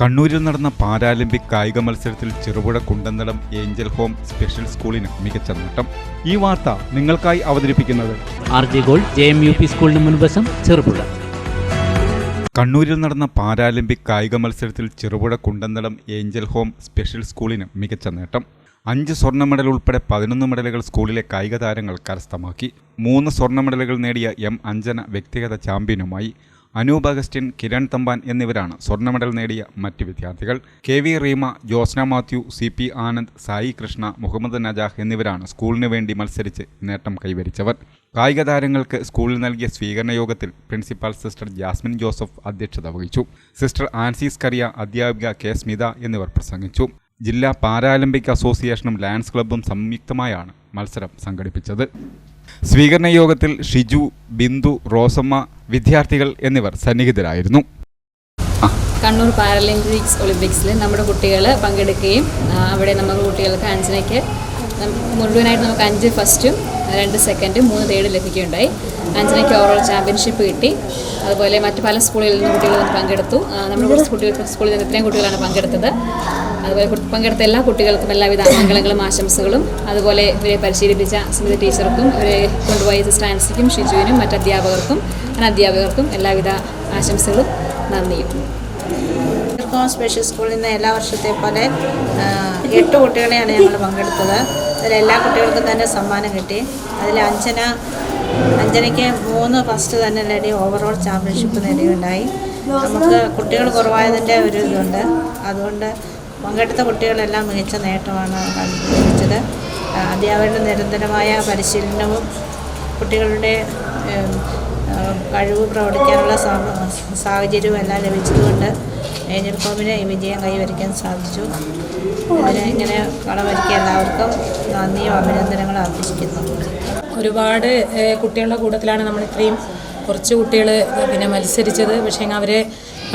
കണ്ണൂരിൽ നടന്ന പാരാലിമ്പിക് കായിക മത്സരത്തിൽ Cherupuzha Kundanthadam angel home special സ്കൂളിന് മികച്ച നേട്ടം. ഈ വാർത്ത നിങ്ങൾക്കായി അവതരിപ്പിക്കുന്നത് R J gold J M U P സ്കൂളിന് മുൻവശം ചെറുപുഴ. കണ്ണൂരിൽ നടന്ന പാരാലിമ്പിക് കായിക മത്സരത്തിൽ Cherupuzha Kundanthadam angel home special സ്കൂളിന് മികച്ച നേട്ടം. അഞ്ച് സ്വർണ മെഡൽ ഉൾപ്പെടെ പതിനൊന്ന് മെഡലുകൾ സ്കൂളിലെ കായിക താരങ്ങൾ കരസ്ഥമാക്കി. മൂന്ന് സ്വർണ മെഡലുകൾ നേടിയ എം അഞ്ജന വ്യക്തിഗത ചാമ്പ്യനുമായി. അനൂപ് അഗസ്റ്റിൻ കിരൺ തമ്പാൻ എന്നിവരാണ് സ്വർണ മെഡൽ നേടിയ മറ്റ് വിദ്യാർത്ഥികൾ. K V Reema Josna Mathew C P Anand Sai Krishna Muhammad Najah എന്നിവരാണ് സ്കൂളിന് വേണ്ടി മത്സരിച്ച് നേട്ടം കൈവരിച്ചവർ. കായിക താരങ്ങൾക്ക് സ്കൂളിൽ നൽകിയ സ്വീകരണ യോഗത്തിൽ പ്രിൻസിപ്പാൾ സിസ്റ്റർ ജാസ്മിൻ ജോസഫ് അധ്യക്ഷത വഹിച്ചു. സിസ്റ്റർ ആൻസീസ് കറിയ അധ്യാപിക കെ സ്മിത എന്നിവർ പ്രസംഗിച്ചു. ജില്ലാ പാരാലിമ്പിക് അസോസിയേഷനും ലയൺസ് ക്ലബ്ബും സംയുക്തമായാണ് മത്സരം സംഘടിപ്പിച്ചത്. സ്വീകരണ യോഗത്തിൽ ഷിജു ബിന്ദു റോസമ്മ വിദ്യാർത്ഥികൾ എന്നിവർ സന്നിഹിതരായിരുന്നു. കണ്ണൂർ പാരലിമ്പിക്സ് ഒളിമ്പിക്സിൽ നമ്മുടെ കുട്ടികൾ പങ്കെടുക്കുകയും അവിടെ നമ്മുടെ കുട്ടികൾക്ക് അഞ്ചിനയ്ക്ക് മുഴുവനായിട്ട് നമുക്ക് അഞ്ച് ഫസ്റ്റും രണ്ട് സെക്കൻഡും മൂന്ന് തേർഡ് ലഭിക്കുകയുണ്ടായി. അഞ്ചിനൊക്കെ ഓവറോൾ ചാമ്പ്യൻഷിപ്പ് കിട്ടി. അതുപോലെ മറ്റ് പല സ്കൂളുകളിൽ നിന്ന് കുട്ടികൾ വന്ന് പങ്കെടുത്തു. നമ്മുടെ കുറച്ച് കുട്ടികൾ സ്കൂളിൽ നിന്ന് ഇത്രയും കുട്ടികളാണ് പങ്കെടുത്തത്. അതുപോലെ പങ്കെടുത്ത എല്ലാ കുട്ടികൾക്കും എല്ലാവിധ മംഗളങ്ങളും ആശംസകളും. അതുപോലെ ഇവരെ പരിശീലിപ്പിച്ച സ്മിത ടീച്ചർക്കും ഇവരെ കൊണ്ടുപോയ സിസ്റ്റർ ആൻസിക്കും ഷിജുവിനും മറ്റു അധ്യാപകർക്കും അനധ്യാപകർക്കും എല്ലാവിധ ആശംസകളും നന്ദിയും. സ്പെഷ്യൽ സ്കൂളിൽ നിന്ന് എല്ലാ വർഷത്തെ പോലെ എട്ട് കുട്ടികളെയാണ് ഞങ്ങൾ പങ്കെടുത്തത്. അതിൽ എല്ലാ കുട്ടികൾക്കും തന്നെ സമ്മാനം കിട്ടി. അതിൽ അഞ്ജന അഞ്ജനയ്ക്ക് മൂന്ന് ഫസ്റ്റ് തന്നെ നേടി ഓവറോൾ ചാമ്പ്യൻഷിപ്പ് നേടിയുണ്ടായി. നമുക്ക് കുട്ടികൾ കുറവായതിന്റെ ഒരു ഇതുണ്ട്. അതുകൊണ്ട് പങ്കെടുത്ത കുട്ടികളെല്ലാം മികച്ച നേട്ടമാണ് ലഭിച്ചത് അധ്യാപകരുടെ നിരന്തരമായ പരിശീലനവും കുട്ടികളുടെ കഴിവ് പ്രകടിക്കാനുള്ള സാഹചര്യവും എല്ലാം ലഭിച്ചതുകൊണ്ട് ഏഞ്ചൽ കോമിന് വിജയം കൈവരിക്കാൻ സാധിച്ചു. അതിന് ഇങ്ങനെ കളമൊരുക്കിയ എല്ലാവർക്കും നന്ദിയും അഭിനന്ദനങ്ങളും അർപ്പിക്കുന്നു. ഒരുപാട് കുട്ടികളുടെ കൂട്ടത്തിലാണ് നമ്മൾ ഇത്രയും കുറച്ച് കുട്ടികൾ പിന്നെ മത്സരിച്ചത്. പക്ഷേ അവരെ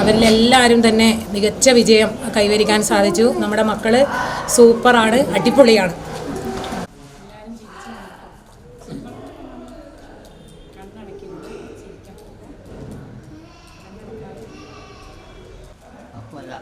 അവരിലെല്ലാവരും തന്നെ മികച്ച വിജയം കൈവരിക്കാൻ സാധിച്ചു. നമ്മുടെ മക്കൾ സൂപ്പറാണ് അടിപൊളിയാണ്. 对了。